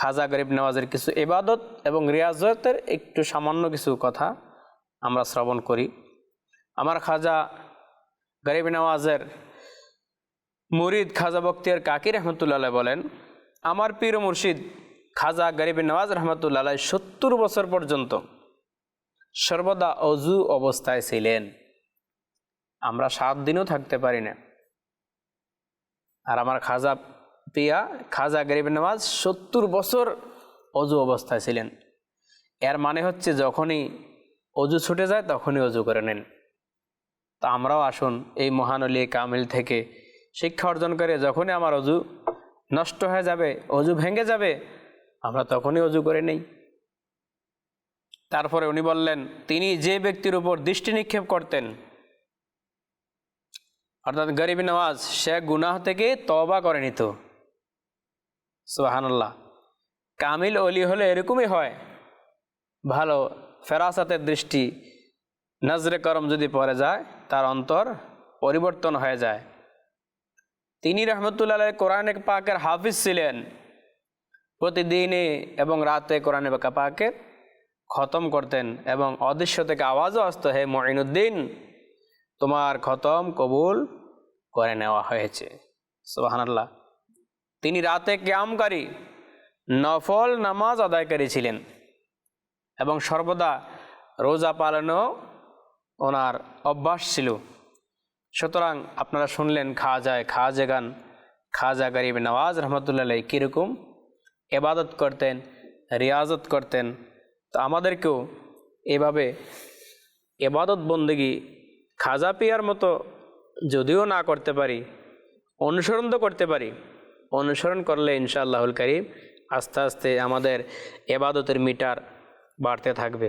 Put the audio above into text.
খাজা গরিব নওয়াজের কিছু ইবাদত এবং রিয়াজতের একটু সামান্য কিছু কথা আমরা শ্রবণ করি। আমার খাজা গরিব নওয়াজের মুরিদ খাজা বক্তিয়ার কাকি রহমতুল্লাহ বলেন, আমার পীর মুর্শিদ খাজা গরিব নওয়াজ রহমতুল্লাহ সত্তর বছর পর্যন্ত সর্বদা অজু অবস্থায় ছিলেন। আমরা সাত দিনও থাকতে পারি না। আর আমার খাজা পিয়া খাজা গরিব নওয়াজ সত্তর বছর অজু অবস্থায় ছিলেন। এর মানে হচ্ছে যখনই অজু ছুটে যায় তখনই অজু করে নেন। তা আমরাও আসুন এই মহানলী কামিল থেকে শিক্ষা অর্জন করে যখনই আমার অজু নষ্ট হয়ে যাবে, অজু ভেঙে যাবে, আমরা তখনই অজু করে নেই। তারপরে উনি বললেন, তিনি যে ব্যক্তির উপর দৃষ্টি নিক্ষেপ করতেন, অর্থাৎ গরিব নওয়াজ, সে গুনাহ থেকে তবা করে নিত। সুবাহান্লাহ কামিল অলি হলে এরকমই হয়। ভালো ফেরাসাতের দৃষ্টি নজরে করম যদি পড়ে যায়, তার অন্তর পরিবর্তন হয়ে যায়। তিনি রহমতুল্লাহ কোরআনে পাকের হাফিজ ছিলেন। প্রতিদিনে এবং রাতে কোরআনে পাকের খতম করতেন এবং অদৃশ্য থেকে আওয়াজও আসতো, হে মঈনুদ্দিন, তোমার খতম কবুল করে নেওয়া হয়েছে। সুবাহান্লাহ তিনি রাতে ক্যামকারী নফল নামাজ আদায়কারী ছিলেন এবং সর্বদা রোজা পালনও ওনার অভ্যাস ছিল। সুতরাং আপনারা শুনলেন খাজায় খাজা গান, খাজা গরিব নওয়াজ রহমতুল্লাহ কীরকম এবাদত করতেন, রিয়াজত করতেন। তো আমাদেরকেও এভাবে এবাদত বন্দেগি খাজা পিয়ার মতো যদিও না করতে পারি, অনুসরণ তো করতে পারি অনুসরণ করলে ইনশাআল্লাহুল করিম আস্তে আস্তে আমাদের এবাদতের মিটার বাড়তে থাকবে।